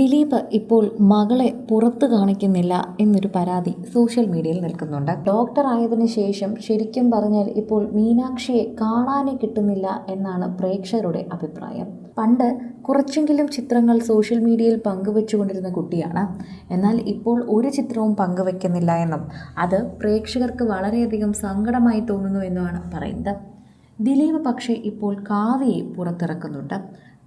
ദിലീപ് ഇപ്പോൾ മകളെ പുറത്തു കാണിക്കുന്നില്ല എന്നൊരു പരാതി സോഷ്യൽ മീഡിയയിൽ നിൽക്കുന്നുണ്ട്. ഡോക്ടർ ആയതിനു ശേഷം ശരിക്കും പറഞ്ഞാൽ ഇപ്പോൾ മീനാക്ഷിയെ കാണാനേ കിട്ടുന്നില്ല എന്നാണ് പ്രേക്ഷകരുടെ അഭിപ്രായം. പണ്ട് കുറച്ചെങ്കിലും ചിത്രങ്ങൾ സോഷ്യൽ മീഡിയയിൽ പങ്കുവെച്ചുകൊണ്ടിരുന്ന കുട്ടിയാണ്. എന്നാൽ ഇപ്പോൾ ഒരു ചിത്രവും പങ്കുവെക്കുന്നില്ല എന്നും അത് പ്രേക്ഷകർക്ക് വളരെയധികം സങ്കടമായി തോന്നുന്നു എന്നുമാണ് പറയുന്നത്. ദിലീപ് പക്ഷേ ഇപ്പോൾ കാവ്യയെ പുറത്തിറക്കുന്നുണ്ട്.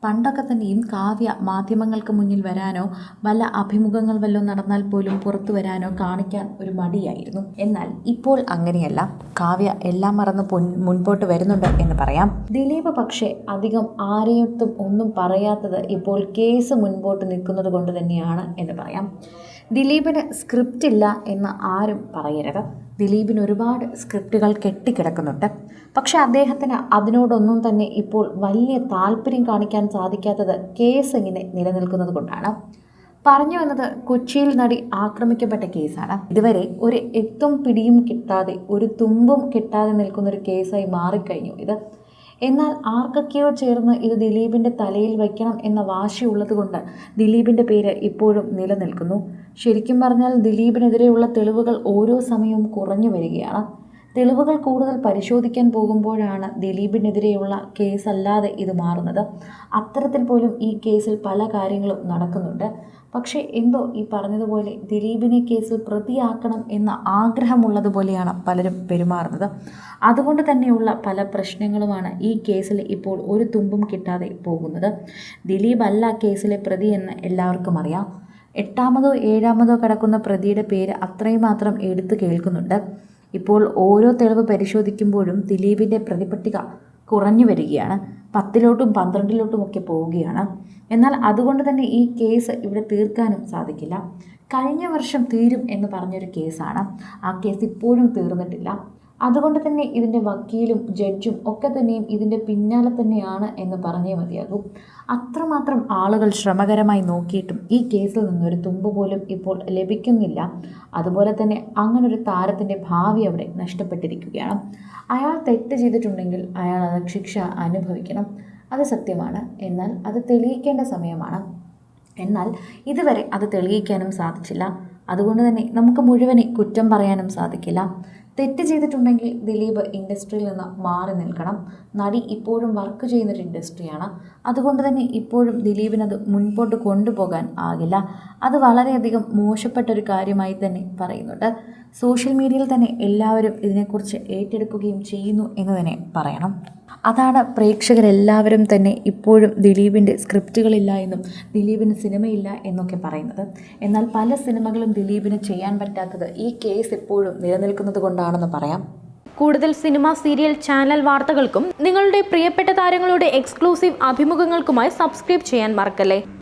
പണ്ടൊക്കെ തന്നെയും കാവ്യ മാധ്യമങ്ങൾക്ക് മുന്നിൽ വരാനോ വല്ല അഭിമുഖങ്ങൾ വല്ലതും നടന്നാൽ പോലും പുറത്തു വരാനോ കാണിക്കാൻ ഒരു മടിയായിരുന്നു. എന്നാൽ ഇപ്പോൾ അങ്ങനെയല്ല. കാവ്യ എല്ലാം മറന്ന് മുൻപോട്ട് വരുന്നുണ്ട് എന്ന് പറയാം. ദിലീപ് പക്ഷേ അധികം ആരെയൊട്ടും ഒന്നും പറയാത്തത് ഇപ്പോൾ കേസ് മുൻപോട്ട് നിൽക്കുന്നത് കൊണ്ട് തന്നെയാണ് എന്ന് പറയാം. ദിലീപിന് സ്ക്രിപ്റ്റ് ഇല്ല എന്ന് ആരും പറയരുത്. ദിലീപിന് ഒരുപാട് സ്ക്രിപ്റ്റുകൾ കെട്ടിക്കിടക്കുന്നുണ്ട്. പക്ഷെ അദ്ദേഹത്തിന് അതിനോടൊന്നും തന്നെ ഇപ്പോൾ വലിയ താല്പര്യം കാണിക്കാൻ സാധിക്കാത്തത് കേസ് ഇങ്ങനെ നിലനിൽക്കുന്നത് കൊണ്ടാണ്. പറഞ്ഞു വന്നത് കൊച്ചിയിൽ നടി ആക്രമിക്കപ്പെട്ട കേസാണ്. ഇതുവരെ ഒരു എത്തും പിടിയും കിട്ടാതെ ഒരു തുമ്പും കിട്ടാതെ നിൽക്കുന്ന ഒരു കേസായി മാറിക്കഴിഞ്ഞു ഇത്. എന്നാൽ ആർക്കൊക്കെയോ ചേർന്ന് ഇത് ദിലീപിന്റെ തലയിൽ വയ്ക്കണം എന്ന വാശിയുള്ളതുകൊണ്ട് ദിലീപിന്റെ പേര് ഇപ്പോഴും നിലനിൽക്കുന്നു. ശരിക്കും പറഞ്ഞാൽ ദിലീപിനെതിരെയുള്ള തെളിവുകൾ ഓരോ സമയവും കുറഞ്ഞു വരികയാണ്. തെളിവുകൾ കൂടുതൽ പരിശോധിക്കാൻ പോകുമ്പോഴാണ് ദിലീപിനെതിരെയുള്ള കേസല്ലാതെ ഇത് മാറുന്നത്. അത്തരത്തിൽ പോലും ഈ കേസിൽ പല കാര്യങ്ങളും നടക്കുന്നുണ്ട്. പക്ഷേ എന്തോ ഈ പറഞ്ഞതുപോലെ ദിലീപിനെ കേസിൽ പ്രതിയാക്കണം എന്ന ആഗ്രഹമുള്ളതുപോലെയാണ് പലരും പെരുമാറുന്നത്. അതുകൊണ്ട് തന്നെയുള്ള പല പ്രശ്നങ്ങളുമാണ് ഈ കേസിൽ ഇപ്പോൾ ഒരു തുമ്പും കിട്ടാതെ പോകുന്നത്. ദിലീപ് അല്ല കേസിലെ പ്രതി എന്ന് എല്ലാവർക്കും അറിയാം. എട്ടാമതോ ഏഴാമതോ കിടക്കുന്ന പ്രതിയുടെ പേര് അത്രയും മാത്രം എടുത്തു കേൾക്കുന്നുണ്ട്. ഇപ്പോൾ ഓരോ തെളിവ് പരിശോധിക്കുമ്പോഴും ദിലീപിന്റെ പ്രതിപട്ടിക കുറഞ്ഞു വരികയാണ്. പത്തിലോട്ടും പന്ത്രണ്ടിലോട്ടും ഒക്കെ പോവുകയാണ്. എന്നാൽ അതുകൊണ്ട് തന്നെ ഈ കേസ് ഇവിടെ തീർക്കാനും സാധിക്കില്ല. കഴിഞ്ഞ വർഷം തീരും എന്ന് പറഞ്ഞൊരു കേസാണ്. ആ കേസ് ഇപ്പോഴും തീർന്നിട്ടില്ല. അതുകൊണ്ട് തന്നെ ഇതിന്റെ വക്കീലും ജഡ്ജും ഒക്കെ തന്നെയും ഇതിന്റെ പിന്നാലെ തന്നെയാണ് എന്ന് പറഞ്ഞേ മതിയാകും. അത്രമാത്രം ആളുകൾ ശ്രമകരമായി നോക്കിയിട്ടും ഈ കേസിൽ നിന്നൊരു തുമ്പ് പോലും ഇപ്പോൾ ലഭിക്കുന്നില്ല. അതുപോലെ തന്നെ അങ്ങനൊരു താരത്തിന്റെ ഭാവി അവിടെ നഷ്ടപ്പെട്ടിരിക്കുകയാണ്. അയാൾ തെറ്റ് ചെയ്തിട്ടുണ്ടെങ്കിൽ അയാൾ അത് ശിക്ഷ അനുഭവിക്കണം. അത് സത്യമാണ്. എന്നാൽ അത് തെളിയിക്കേണ്ട സമയമാണ്. എന്നാൽ ഇതുവരെ അത് തെളിയിക്കാനും സാധിച്ചില്ല. അതുകൊണ്ട് തന്നെ നമുക്ക് മുഴുവനെ കുറ്റം പറയാനും സാധിക്കില്ല. തെറ്റ് ചെയ്തിട്ടുണ്ടെങ്കിൽ ദിലീപ് ഇൻഡസ്ട്രിയിൽ നിന്ന് മാറി നിൽക്കണം. നടി ഇപ്പോഴും വർക്ക് ചെയ്യുന്നൊരു ഇൻഡസ്ട്രിയാണ്. അതുകൊണ്ട് തന്നെ ഇപ്പോഴും ദിലീപിനത് മുൻപോട്ട് കൊണ്ടുപോകാൻ ആകില്ല. അത് വളരെയധികം മോശപ്പെട്ട ഒരു കാര്യമായി തന്നെ പറയുന്നുണ്ട്. സോഷ്യൽ മീഡിയയിൽ തന്നെ എല്ലാവരും ഇതിനെക്കുറിച്ച് ഏറ്റെടുക്കുകയും ചെയ്യുന്നു എന്ന് തന്നെ പറയണം. അതാണ് പ്രേക്ഷകരെല്ലാവരും തന്നെ ഇപ്പോഴും ദിലീപിന്റെ സ്ക്രിപ്റ്റുകളില്ല എന്നും ദിലീപിന് സിനിമയില്ല എന്നൊക്കെ പറയുന്നത്. എന്നാൽ പല സിനിമകളും ദിലീപിന് ചെയ്യാൻ പറ്റാത്തത് ഈ കേസ് എപ്പോഴും നിലനിൽക്കുന്നത് കൊണ്ടാണെന്ന് പറയാം. കൂടുതൽ സിനിമ സീരിയൽ ചാനൽ വാർത്തകൾക്കും നിങ്ങളുടെ പ്രിയപ്പെട്ട താരങ്ങളുടെ എക്സ്ക്ലൂസീവ് അഭിമുഖങ്ങൾക്കുമായി സബ്സ്ക്രൈബ് ചെയ്യാൻ മറക്കല്ലേ?